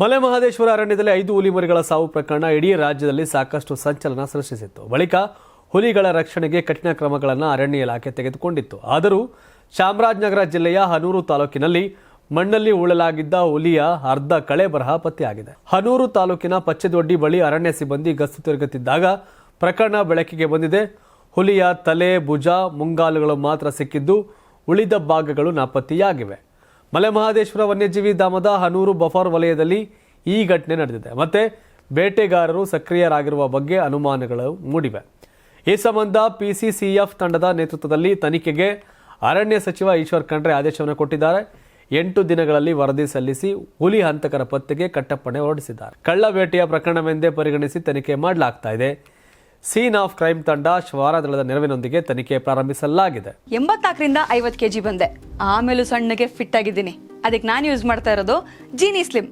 ಮಲೆ ಮಹದೇಶ್ವರ ಅರಣ್ಯದಲ್ಲಿ ಐದು ಹುಲಿ ಮರಿಗಳ ಸಾವು ಪ್ರಕರಣ ಇಡೀ ರಾಜ್ಯದಲ್ಲಿ ಸಾಕಷ್ಟು ಸಂಚಲನ ಸೃಷ್ಟಿಸಿತ್ತು. ಬಳಿಕ ಹುಲಿಗಳ ರಕ್ಷಣೆಗೆ ಕಠಿಣ ಕ್ರಮಗಳನ್ನು ಅರಣ್ಯ ಇಲಾಖೆ ತೆಗೆದುಕೊಂಡಿತ್ತು. ಆದರೂ ಚಾಮರಾಜನಗರ ಜಿಲ್ಲೆಯ ಹನೂರು ತಾಲೂಕಿನಲ್ಲಿ ಮಣ್ಣಲ್ಲಿ ಉಳಲಾಗಿದ್ದ ಹುಲಿಯ ಅರ್ಧ ಕಳೆ ಬರಹ ಪತ್ತೆಯಾಗಿದೆ ಹನೂರು ತಾಲೂಕಿನ ಪಚ್ಚೆದೊಡ್ಡಿ ಬಳಿ ಅರಣ್ಯ ಸಿಬ್ಬಂದಿ ಗಸ್ತು ತಿರುಗುತ್ತಿದ್ದಾಗ ಪ್ರಕರಣ ಬೆಳಕಿಗೆ ಬಂದಿದೆ. ಹುಲಿಯ ತಲೆ, ಭುಜ, ಮುಂಗಾಲುಗಳು ಮಾತ್ರ ಸಿಕ್ಕಿದ್ದು ಉಳಿದ ಭಾಗಗಳು ನಾಪತ್ತೆಯಾಗಿವೆ. ಮಲೆ ಮಹದೇಶ್ವರ ವನ್ಯಜೀವಿ ಧಾಮದ ಹನೂರು ಬಫರ್ ವಲಯದಲ್ಲಿ ಈ ಘಟನೆ ನಡೆದಿದೆ. ಮತ್ತೆ ಬೇಟೆಗಾರರು ಸಕ್ರಿಯರಾಗಿರುವ ಬಗ್ಗೆ ಅನುಮಾನಗಳು ಮೂಡಿವೆ. ಈ ಸಂಬಂಧ ಪಿಸಿಸಿಎಫ್ ತಂಡದ ನೇತೃತ್ವದಲ್ಲಿ ತನಿಖೆಗೆ ಅರಣ್ಯ ಸಚಿವ ಈಶ್ವರ್ ಖಂಡ್ರೆ ಆದೇಶವನ್ನು ಕೊಟ್ಟಿದ್ದಾರೆ. ಎಂಟು ದಿನಗಳಲ್ಲಿ ವರದಿ ಸಲ್ಲಿಸಿ ಹುಲಿ ಹಂತಕರ ಪತ್ತೆಗೆ ಕಟ್ಟಪ್ಪಣೆ ಹೊರಡಿಸಿದ್ದಾರೆ. ಕಳ್ಳ ಬೇಟೆಯ ಪ್ರಕರಣವೆಂದೇ ಪರಿಗಣಿಸಿ ತನಿಖೆ ಮಾಡಲಾಗ್ತಾ ಇದೆ. ಸೀನ್ ಆಫ್ ಕ್ರೈಮ್ ತಂಡ ಶ್ವಾರ ದಳದ ನೆರವಿನೊಂದಿಗೆ ತನಿಖೆ ಪ್ರಾರಂಭಿಸಲಾಗಿದೆ. ಎಂಬತ್ನಾಲ್ಕರಿಂದ ಐವತ್ತು ಕೆಜಿ ಬಂದೆ. ಆಮೇಲೂ ಸಣ್ಣಗೆ ಫಿಟ್ ಆಗಿದ್ದೀನಿ. ಅದಕ್ಕೆ ನಾನು ಯೂಸ್ ಮಾಡ್ತಾ ಇರೋದು ಜೀನಿ ಸ್ಲಿಮ್.